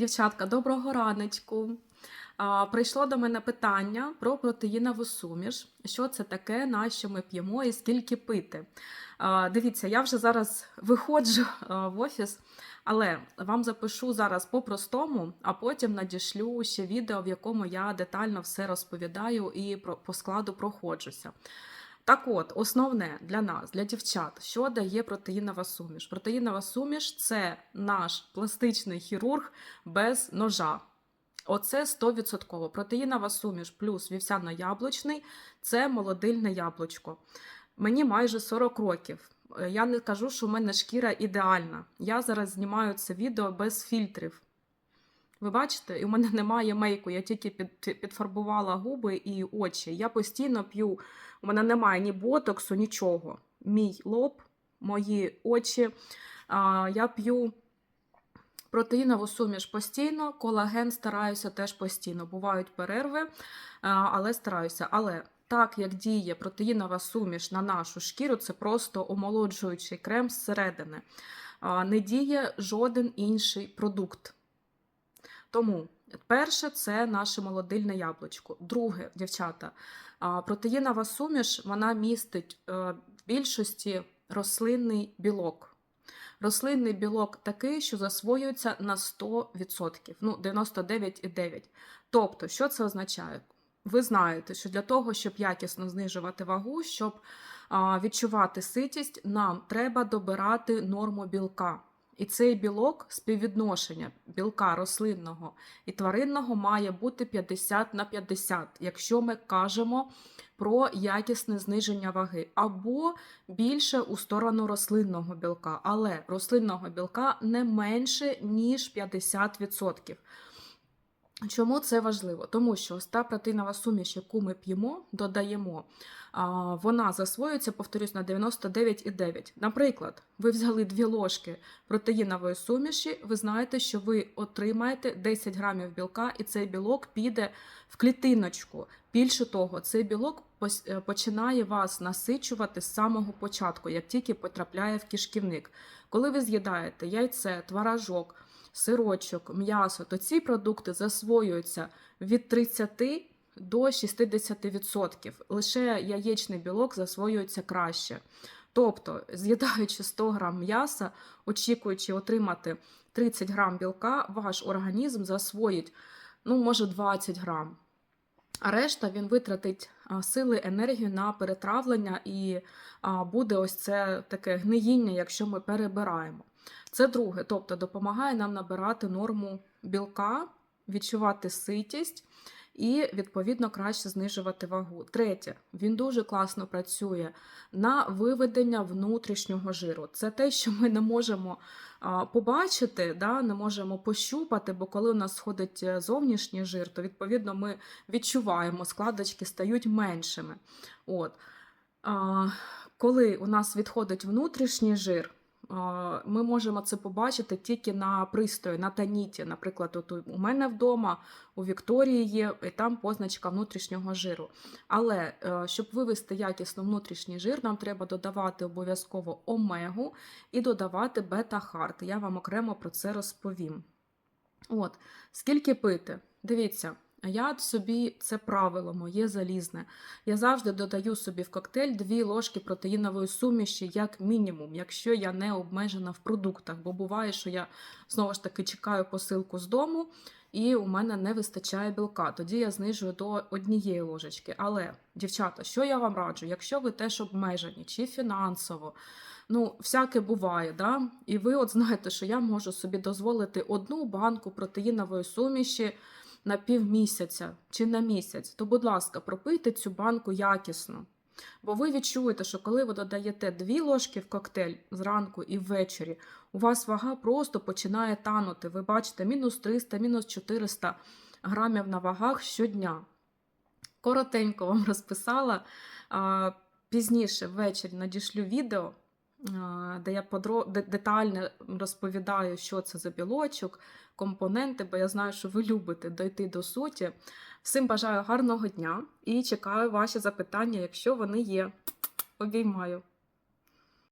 Дівчатка, доброго раночку. Прийшло до мене питання про протеїнову суміш. Що це таке, на що ми п'ємо і скільки пити. Дивіться, я вже зараз виходжу в офіс, але вам запишу зараз по-простому, а потім надішлю ще відео, в якому я детально все розповідаю і по складу проходжуся. Так от, основне для нас, для дівчат, що дає протеїнова суміш? Протеїнова суміш це наш пластичний хірург без ножа. Оце 100%. Протеїнова суміш плюс вівсяно-яблучний це молодильне яблучко. Мені майже 40 років. Е, Я не кажу, що в мене шкіра ідеальна. Я зараз знімаю це відео без фільтрів. Ви бачите, і у мене немає мейку, я тільки під, підфарбувала губи і очі. Я постійно п'ю, у мене немає ні ботоксу, нічого. Мій лоб, мої очі. А, я п'ю протеїнову суміш постійно, колаген стараюся теж постійно. Бувають перерви, але стараюся. Але так як діє протеїнова суміш на нашу шкіру, це просто омолоджуючий крем зсередини. Не діє жоден інший продукт. Тому перше це наше молодильне яблучко. Друге, дівчата, протеїнова суміш вона містить е, в більшості рослинний білок. Рослинний білок такий, що засвоюється на 100%, ну 99,9%. Тобто, що це означає? Ви знаєте, що для того, щоб якісно знижувати вагу, щоб відчувати ситість, нам треба добирати норму білка. І цей білок, співвідношення білка рослинного і тваринного має бути 50 на 50, якщо ми кажемо про якісне зниження ваги, або більше у сторону рослинного білка, але рослинного білка не менше, ніж 50%. Чому це важливо? Тому що та протеїнова суміш, яку ми п'ємо, додаємо, вона засвоюється, повторюсь, на 99,9. Наприклад, ви взяли дві ложки протеїнової суміші, ви знаєте, що ви отримаєте 10 грамів білка, і цей білок піде в клітиночку. Більше того, цей білок е, починає вас насичувати з самого початку, як тільки потрапляє в кишківник. Коли ви з'їдаєте яйце, творожок, сирочок, м'ясо, то ці продукти засвоюються від 30 до 60%. Лише яєчний білок засвоюється краще. Тобто, з'їдаючи 100 грам м'яса, очікуючи отримати 30 грам білка, ваш організм засвоїть, ну, може, 20 грам. А решта він витратить сили, енергію на перетравлення і буде ось це таке гниїння, якщо ми перебираємо. Це друге, тобто допомагає нам набирати норму білка, відчувати ситість і, відповідно, краще знижувати вагу. Третє, він дуже класно працює на виведення внутрішнього жиру. Це те, що ми не можемо побачити, да, не можемо пощупати, бо коли у нас сходить е, зовнішній жир, то відповідно ми відчуваємо, складочки стають меншими. От. Коли у нас відходить внутрішній жир, ми можемо це побачити тільки на пристрої, на таніті. Наприклад, от у мене вдома, у Вікторії є, і там позначка внутрішнього жиру. Але е, щоб вивести якісно внутрішній жир, нам треба додавати обов'язково омегу і додавати бета-харт. Я вам окремо про це розповім. От, скільки пити? Дивіться. Я собі це правило моє залізне. Я завжди додаю собі в коктейль дві ложки протеїнової суміші, як мінімум, якщо я не обмежена в продуктах. Бо буває, що я знову ж таки чекаю посилку з дому, і у мене не вистачає білка. Тоді я знижую до однієї ложечки. Але, дівчата, що я вам раджу? Якщо ви теж обмежені, чи фінансово, ну, всяке буває, да? і ви от знаєте, що я можу собі дозволити одну банку протеїнової суміші на півмісяця чи на місяць, то, будь ласка, пропийте цю банку якісно. Бо ви відчуєте, що коли ви додаєте дві ложки в коктейль зранку і ввечері, у вас вага просто починає танути. Ви бачите мінус 300, мінус 400 грамів на вагах щодня. Коротенько вам розписала. Пізніше ввечері надішлю відео, де я подро... детально розповідаю, що це за білочок, компоненти, бо я знаю, що ви любите дойти до суті. Всім бажаю гарного дня і чекаю ваші запитання, якщо вони є. Обіймаю.